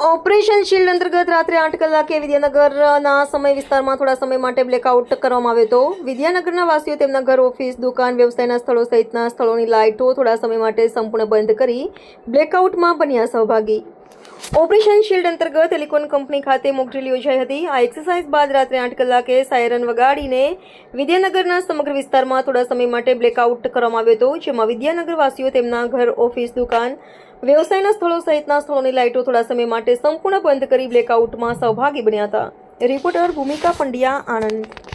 Operation shield અંતર્ગત રાત્રે આઠ કલાકે વિદ્યાનગરના સમય વિસ્તારમાં થોડા સમય માટે બ્લેકઆઉટ કરવામાં આવ્યો હતો. વિદ્યાનગરના વાસીઓ તેમના ઘર, ઓફિસ, દુકાન, વ્યવસાયના સ્થળો સહિતના સ્થળોની લાઇટો થોડા સમય માટે સંપૂર્ણ બંધ કરી બ્લેકઆઉટમાં બન્યા સહભાગી. ઓપરેશન શિલ્ડ અંતર્ગત ટેલિકોમ કંપની ખાતે મોકડ્રીલ યોજાઈ હતી. આ એક્સરસાઇઝ બાદ રાત્રે આઠ કલાકે સાયરન વગાડીને વિદ્યાનગરના સમગ્ર વિસ્તારમાં થોડા સમય માટે બ્લેકઆઉટ કરવામાં આવ્યો હતો, જેમાં વિદ્યાનગરવાસીઓ તેમના ઘર, ઓફિસ, દુકાન, વ્યવસાયના સ્થળો સહિતના સ્થળોની લાઇટો થોડા સમય માટે સંપૂર્ણ બંધ કરી બ્લેકઆઉટમાં સહભાગી બન્યા હતા. રિપોર્ટર ભૂમિકા પંડ્યા, આણંદ.